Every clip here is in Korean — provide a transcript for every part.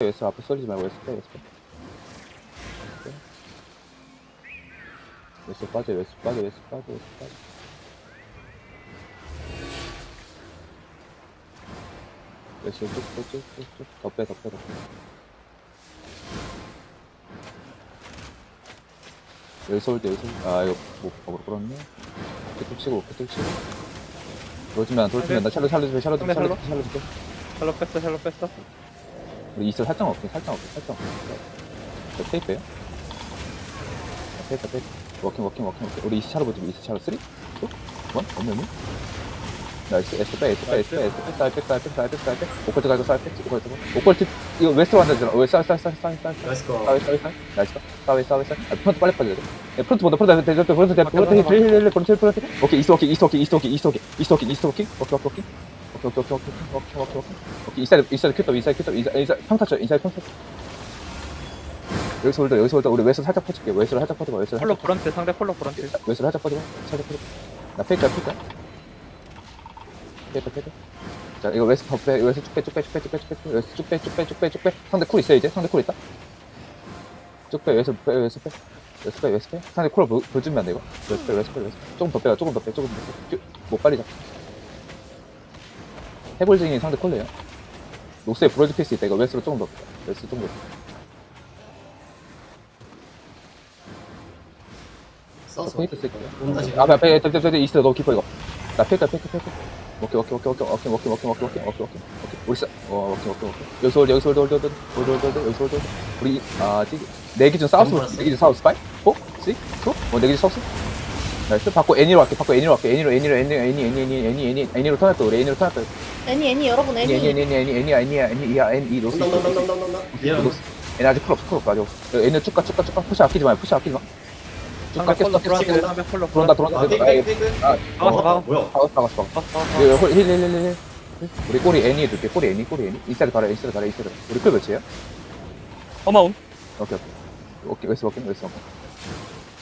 웨스 앞에 쏠리지 말고 웨스 빼 웨스 빼 웨스 빠져 웨스 빠져 웨스 빠져 웨스 빠져. 웨스 쭉쭉쭉쭉쭉더빼더빼더 빼. 여기서 올때 여기서 올- 아 이거 못 먹으러 끌었네? 끝을 치고 끝을 치고. 돌지면 돌지면 나 샬롯 샬롯 샬롯 샬롯 샬롯 샬롯 샬로 뺐어 샬로 뺐어 우리 이슬 살짝 없게 살짝 없게 살짝 저 테이프에요? 테이프 테이프. 워킹 워킹 워킹 워킹. 우리 이슬 차로 보지 이슬 차로 3? 2? 1? 없는 나이스. 에스 빼 에스 빼 에스 빼 에스 빼 쌀 빼 쌀 빼 쌀 빼 쌀 빼 오컬트 갈고 쌀 빼 오컬트. 갈고 오컬트 이거 웨스트로 간다잖아. 웨쌀쌀쌀 쌀 쌀 쌀 나이스 거. 사웨 사웨 사웨 나이스 사웨 사웨 사웨 아 프론트 빨리 빠져야 돼. 야, 프론트 본다. 프론트 프론트 대 프론트 힐, 힐, 힐, 힐, 프론트 힐, 프론트. 힐. 오케이 이스트 워킹 이스트 워킹 이스트 워킹 이스트 워킹 이스트 워킹 이스트 워킹. 오케이 오케이 오케이 오케이 오케이 오케이 오케이 오케이 오케이 오케이 인사이드 인사이드 큐톱 인사이드 큐톱 인사 인사 평타 쳐 인사이드 평타 쳐. 여기서 올때 여기서 올때 우리 웨스 살짝 퍼줄게 웨스를 살짝 퍼줘봐 웨스를 폴로 브런트 상대 폴로 브런트 웨스를 살짝 퍼줘봐 살짝 퍼줘봐 나 페이크야 페이크야 페이크 페이크 자 이거 웨스 퍼빼 웨스 쭉빼쭉빼쭉빼쭉빼 웨스 쭉빼쭉빼쭉빼쭉빼 상대 쿨 있어 이제 상대 쿨 있다 쭉빼 웨스 빼 웨스 빼 웨스 빼 웨스 빼 상대 쿨을 보여주면 안 돼 이거 웨스 빼 웨스 빼 웨스 빼. 조금 더 빼요 조금 더 빼 조금 더빼못 빠리자 해골쟁이 상대 콜레요 녹스에 브로드 피스 있다 이거 웨스트로 조금 더 빼. 웨스트 조금 더 빼. 써서. 포인트 쓸 온다 지금. 앞에 앞에 저 이스트 너무 깊어 이거 나 페이크 페이크 페이크 오케이 오케이 오케이 오케이 오케이 오케이 오케이 오케이 오케이 오케이 오케이 우리 싸 어, 오케이 오케이 오케이 여기서 여기서 홀드 홀드 홀드 여기서 홀드 홀드 우리 아 찌- 내 기준 사우스 내 기준 사우스 파이 4 3 2 어내 기준 사우스 나이스 받고 애니로 갈게 받고 애니로 갈게 애니로 애니로 애니 애니 애니 애니 애니 애니 애니로 턴할 거야 우리 애니로 턴할 거야 애니 애니 여러분 애니 애니 애니 애니 애니 애니 애니 야 애니 로스 덩덩덩덩덩덩덩 애니 아직 풀 없어 풀 없어 아직 없어. 애니 쭉가 쭉가 쭉가 푸시 아끼지 마 푸시 아끼지 마 쭉가 깼어 깼어 들어온다 들어온다 들어온다 아 뭐야 박았어 박았어 박았어 힐힐힐힐 우리 꼬리 애니 해줄게 꼬리 애니 꼬리 애니 인사를 달아 인사를 달아 인사를 우리 클 몇이에요? 어마운 오케이 오케이 오케이 웨스 워킹 웨스 워킹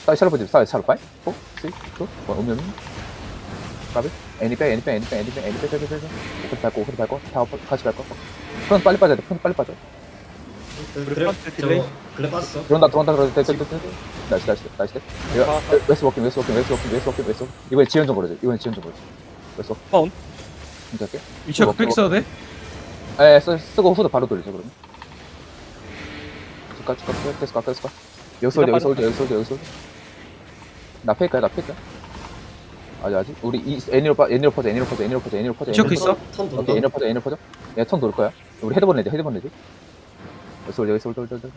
사이 샬롯 보지 사이 샬롯 파이 4 3 2 1 없는 까비 애니 빼 애니 빼 애니 빼 애니 빼 애니 빼 빼빼빼 오케이 밟고 오케이 밟고. 다 같이 밟고. 프론트 빨리 빠져야 돼 프론트 빨리 빠져. 그- 그래 딜레이. 그래. 빠졌어. 들어온다 들어온다 들어온다. 됐됐됐 나이스 나이스 나이스 이거 아, 웨스 워킹 웨스 워킹 웨스 워킹 웨스 워킹 웨스 워킹. 이번에 지연 좀 걸어줘 이번에 지연 좀 걸어줘 웨스 워킹. 파운. 할게. 위치가 팩 써야 돼? 에 쓰, 쓰고 후드 바로 돌리죠 그러면. 쭉가 쭉 계속 가 계속 가. 여기서 여기서 여기서 여기서 올려. 나 페이크야 나 페이크야 아직 아직? 우리 이 애니로 빠 애니로 퍼져 애니로 퍼져 애니로 퍼져 애니로 퍼져 체크 애니로 퍼져. 있어? 턴 오케이. 애니로 퍼져 애니로 퍼져. 얘턴 돌 거야. 우리 헤드본 레디 헤드본 레디 여기서 올려 여기서 올려 올려 올려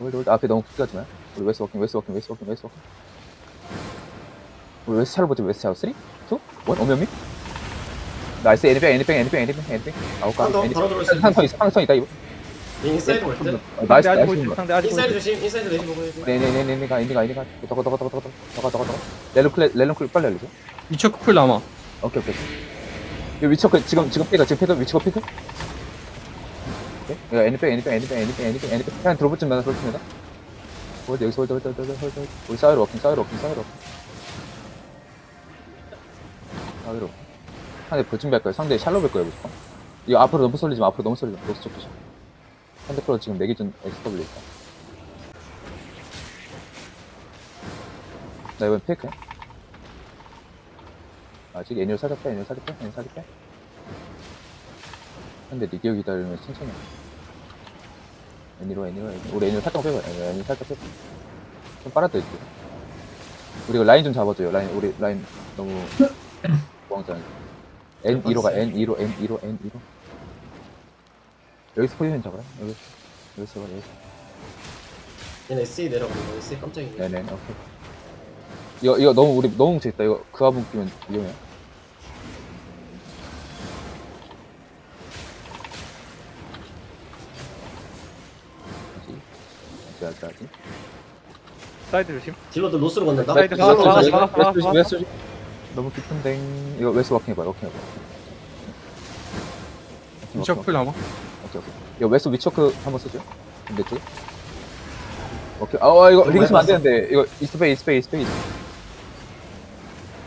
올려 올려 앞에 너무 붙지 마. 우리 웨스 워킹 웨스 워킹 웨스 워킹 웨스 워킹. 우리 웨스 차로 보지 웨스 차로 3 2 1 오면 미? 나이스. 애니뱅 애니뱅 애니뱅 애니뱅 애니뱅 아홉 가 애니 바로 들어올 수 있어. 한턴 있어 한턴 있다 이거 인사이드. 어, 나이스 상대 아직 나이스 보이지 거. 상대 아직 인사이드 보이지 조심. 인사이드 내지 보고. 네네네네 니가 니가 니가 더가 더가 더가 더가 더가 더가 더가. 렐론 클 렐론 클 빨리 알려줘. 위치 쿠플 남아. 오케이 오케이. 이 위쳐 그 지금 지금 피가 지금 피가 위치가 피가 오케이 이거 애니뱅 애니뱅 애니뱅 애니뱅 애니뱅 애니뱅 그냥 들어붙습니다 들어붙습니다 홀드 여기서 홀드 홀드 홀드 홀드 홀드 우리 사이로 워킹 사이로 워킹 사이로 워킹. 사이로 상대 볼 준비할 거예요. 상대 샬로 볼 거예요 무조건. 이거 앞으로 너무 쏠리지 마 앞으로 너무 쏠리지 마. 노스 쪽 조심 상대 프로 지금 내 기준 SW 있다 나 이번 페이크야 아직 애니를 살짝 빼, 애니를 살짝 빼, 애니를 살짝 빼. 근데 리기어 기다리면 천천히. 해. 애니로, 애니로, 애니로. 우리 애니를 살짝 빼봐, 애니, 애니 살짝 빼봐. 좀 빨아도 있지. 우리 이거 라인 좀 잡아줘요, 라인, 우리 라인 너무 멍잖아. N2로 가, N2로, N2로, N2로. 여기서 포지션 잡아라, 여기서. 여기서 잡아, 여기서. 얘네 SE 내려가는 거. SE 깜짝이야. 네네, 오케이. 이거, 이거 너무, 우리 너무 뭉쳐있다. 이거 그 화분 끼면 위험해. 아직, 아직, 아직. 사이드 조심 딜러들 로스로 건넨다. 사이드. 막았어, 막았어. 웨스트, 웨스트, 웨스트. 너무 깊은데. 이거 웨스 워킹 해봐, 워킹 해봐. 워킹, 위치 워킹, 남아. 오케이, 오케이. 이거 웨스 위쳐크 한번 쓰죠. 근데 쪽. 오케이. 아, 와, 이거 리그 쓰면 안 되는데. 이거 이스페이, 이스페이, 이스페이.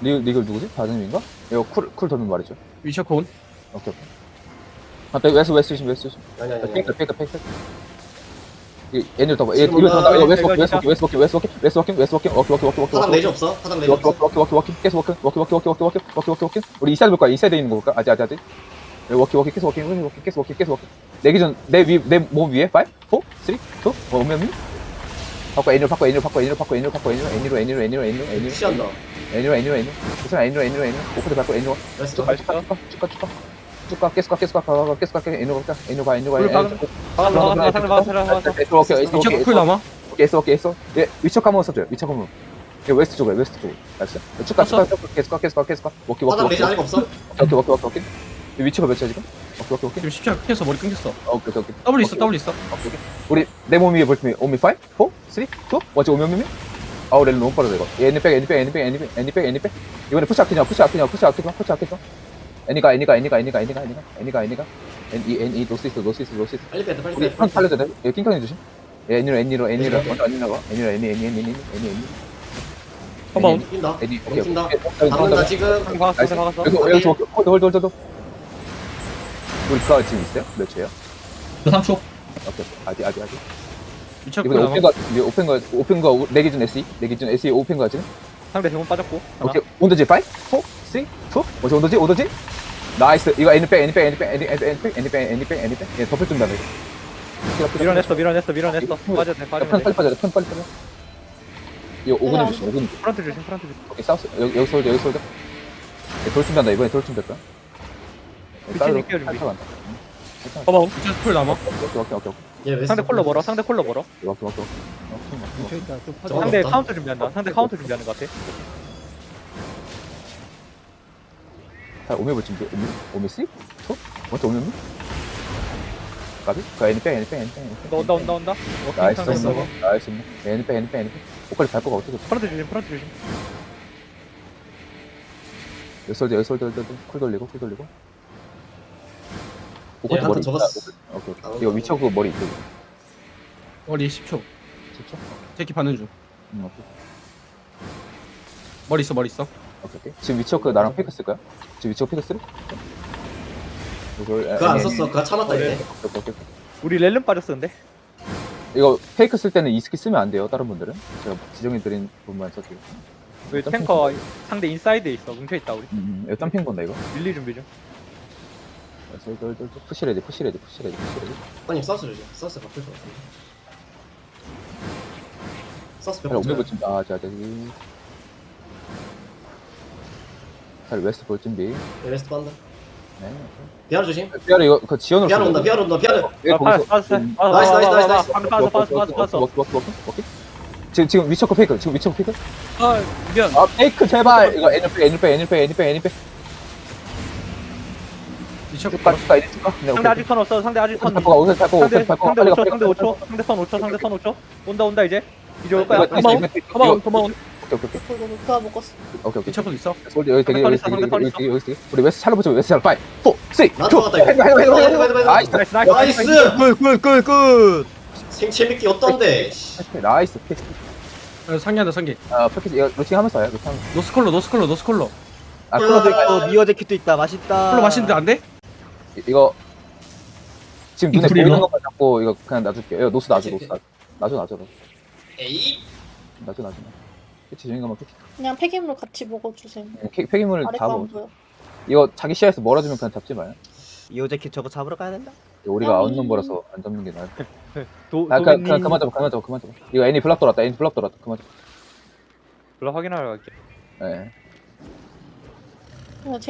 리그, 리그 누구지? 바드님인가? 이거 쿨, 쿨 돌면 말이죠. 위치 콘. 오케이, 오케이. 아, 백, 웨스, 웨스 조심, 웨스 조심. 아니 아니 아니 페이크, 페이크, 페이크. 이 애들 더 봐. 지금 이거 더 나. 온다. 이거 웨스 워킹, 웨스. 워킹, 웨스 워킹, 웨스 워킹, 웨스 워킹, 웨스 워킹, 워킹, 워킹, 워킹, 워킹, 타당 워킹. 레지 없어? 타당 레지 워킹, 없어? 워킹, 워킹, 워킹, 계속 워킹, 워킹, 워킹, 워킹, 워킹, 워킹, 워킹, 워킹. 우리 이 사이드 볼 거야. 이 사이드에 있는 거 볼까? 아직, 아직, 아직. 네, 워킹, 워킹, 계속 워킹, 워킹, 워킹, 계속 워킹, 계속 워킹. 내 기준, 내 위, 내몸 위에 5, 4, 3, 2, 뭐 오면 미? 바꿔, 애니로 바꿔, 애니로 바꿔, 애니로 바꿔, 애니로 바꿔, 애니로, 애니로, 애니로, 애니로, 애니로, 애니로, 푸시한다 애니로, 애니로, 애니로. 무슨 애니로, 애니로, 애니로. 오프도 바꿔, 애니로. 쭉 가, 쭉 가, 쭉 가, 쭉 가, 쭉 가. 계속 가, 계속 가, 가, 가, 계속 가, 애니로 가, 애니로 가, 애니로 가, 워킹, 워킹, 에스 쿨 남아? 에스 워킹, 에스 워킹. 예, 위쪽 한번 써줘요. 위쪽 한번. 예, 웨스트 쪽에, 웨스트 쪽에. 알았어? 쭉 가, 쭉 가, 계속 가, 계속 가, 계속 가. 워킹, 워킹, 타당 레지 워킹. 아직 위치가 몇이야 지금? 오케이, 오케이, 오케이. 지금 십자가 끊겼어 머리 끊겼어 오케이, 오케이, 오케이. 더블 있어 오케이, 더블 있어 오케이, 오케이. 우리 내몸 위에 볼트미 오미 5, 4, 3, 2, 1 어째 오미 오미 오미? 아우 렐 너무 빠르다 이거. 애니 백, 애니 백, 애니 백, 애니 백, 애니 백, 애니 백. 이번에 푸시 아키냐, 푸시 아키냐, 푸시 아키냐, 푸시 아키냐. 애니가, 애니가, 애니가, 애니가, 애니가, 애니가, 애니가, 애니가. 애니, 애니, 노스 이스트, 노스 이스트, 노스 이스트. 빨리 돼 빨리 우리 한돼 팔려도 돼? 여기 킹컨이 주심. 예, 애니로, 애니로, 애니로, 애니, 먼저 애니로 가. 애니로, 애니, 애니, 애니, 애니, 애니, 애니. 컴온 뛴다 애니, 오케이, 뛴다 오케이. 오케이, 잡는다 오케이. 지금 박았어 박았어 여기, 여기서 홀드, 홀드, 홀드, 홀드. 우리 그거 지금 있어요? 몇 초예요? 3초. 오케이, 아직, 아직, 아직. 이번에 남아 오펜 거, 이게 오펜 거, 오펜 거, 내 기준 SE, 내 기준 SE 오펜 거지? 상대 대문 빠졌고 하나 오케이, 온도지 5, 4, 3, 2, 어디 온도지, 온도지? 나이스, 이거 애니백, 애니백, 애니백, 애니, 애니백, 애니백, 애니백, 애니백, 얘 덮을 준다, 이거. 밀어냈어 밀어냈어 밀어냈어 빠졌네 편 빠졌네 빨리 빠져, 편 빨리 빠져. 이거 5분에 주심, 5분. 프런트 조심 프런트 조심 오케이, 사우스, 여기, 여기 솔드, 여기 솔드. 얘돌 준비한다, 이번에 돌 준비할까? 미친이 끼워 준비. 위쪽 쿨 남아 오케이, 오케이, 오케이, 얘 웨스트 상대 콜러 멀어 상대 콜러 멀어 오케이, 오케이, 오케이. 오케이, 오케이, 오케이. 저건 상대 없다. 카운터 준비한다 상대 카운터 준비하는 것 같아 자, 오메 볼 준비, 오메, 오메 씨? 어? 먼저 오메 미? 가비? 그 애니백, 애니백, 애니백, 애니백. 온다 온다 온다 온다 워킹 나이스, 상대 나이스. 애니백, 애니백, 애니백. 옷까지 밟고 가, 어떻게 프런트 조심 프런트 조심 여기 솔드, 여기 솔드, 여기 솔드. 쿨 돌리고, 쿨 돌리고. 한턴 머리 접었어 있다. 오케이, 아, 오케이. 이거 위쳐 그 머리 있고. 머리 10초 진짜? 제키 받는 중 응, 오케이. 머리 있어 머리 있어 오케이, 오케이. 지금 위쳐 그 나랑 페이크 쓸까요? 지금 위쳐 페이크 쓸? 그거 안 썼어 그거 참았다 얘네 오케이, 오케이. 우리 렐름 빠졌었는데 이거 페이크 쓸 때는 이 스킬 쓰면 안 돼요, 다른 분들은. 제가 지정해 드린 부분만 써줄게요. 왜 탱커 상대 인사이드에 있어 뭉쳐있다 우리 음, 음, 이거 땀핀 건다, 이거. 밀리 준비 그래서 이거 이거 푸시레디 푸시레디 푸시레디 푸시레디 아니 사우스 주세요. 사우스 바꿀 것 같은데. 사우스 벽. 오게 볼 준비 아자 저기 잘 웨스트 볼 준비 웨스트 반다. 네 비아르 조심. 피아르 이거 그 지연으로 비아르 온다. 비아르 온다. 비아르. 아, 파스, 파스. 나이스, 나이스, 나이스, 나이스. 아, 파스, 파스, 파스, 파스. 워킹 워킹 워킹 지금 지금 위쳐커 페이크 지금 위쳐커 페이크 아, 미안. 아 페이크 제발 이거 애니백 애니백 애니백 애니백 애니백 2차 끝까지 갈까 이제 까 네, 상대 오케이. 아직 턴 없어 상대 아직 턴 상대 탈거 오세요 탈거 상대 오세요 상대 탈거 5초 상대 5초 상대 턴 5초 상대 턴 5초 온다 온다 이제 이제 올 거야 이거 도마온 이거 이거 도마온 도마온 오케이 오케이 그거 누가 먹었어 오케이 오케이 2차 도 있어 우리 여기 되게 여기 되게 여기 되게 여기 되게 우리 웨스 샬로 보자 웨스 샬로 파이 4 3 나도 왔다, 이거. 나이스 나이스 나이스 나이스 굿굿굿굿 생채미 끼었던데 나이스 상기한다 상기 아 패스 이거 로팅 하면서 해 로팅 노스컬러 노스컬러 노스컬러 아 콜라 어, 미어 재킷도 있다. 맛있다. 콜러 마시는데 안 돼? 이거 지금 눈에 보이는 뭐? 것만 잡고 이거 그냥 놔줄게요. 이거 노스 놔줘 노스 놔줘 놔줘 놔줘. 에이? 놔줘 놔줘. 패치 중인 것만 패치 그냥 폐기물 같이 먹어주세요. 폐- 폐기물을 아래 다 거안 먹어 보여. 이거 자기 시야에서 멀어지면 그냥 잡지 마요. 데킷 저거 잡으러 가야 된다. 우리가 아니. 아웃넘버라서 안 잡는 게 나을 도아 그냥, 그냥 도배님. 그만 잡아 그만 잡아 그만 잡아. 이거 애니 블락 돌았다 애니 블락 돌았다. 그만 잡아. 불러 확인하러 갈게 예 그냥 제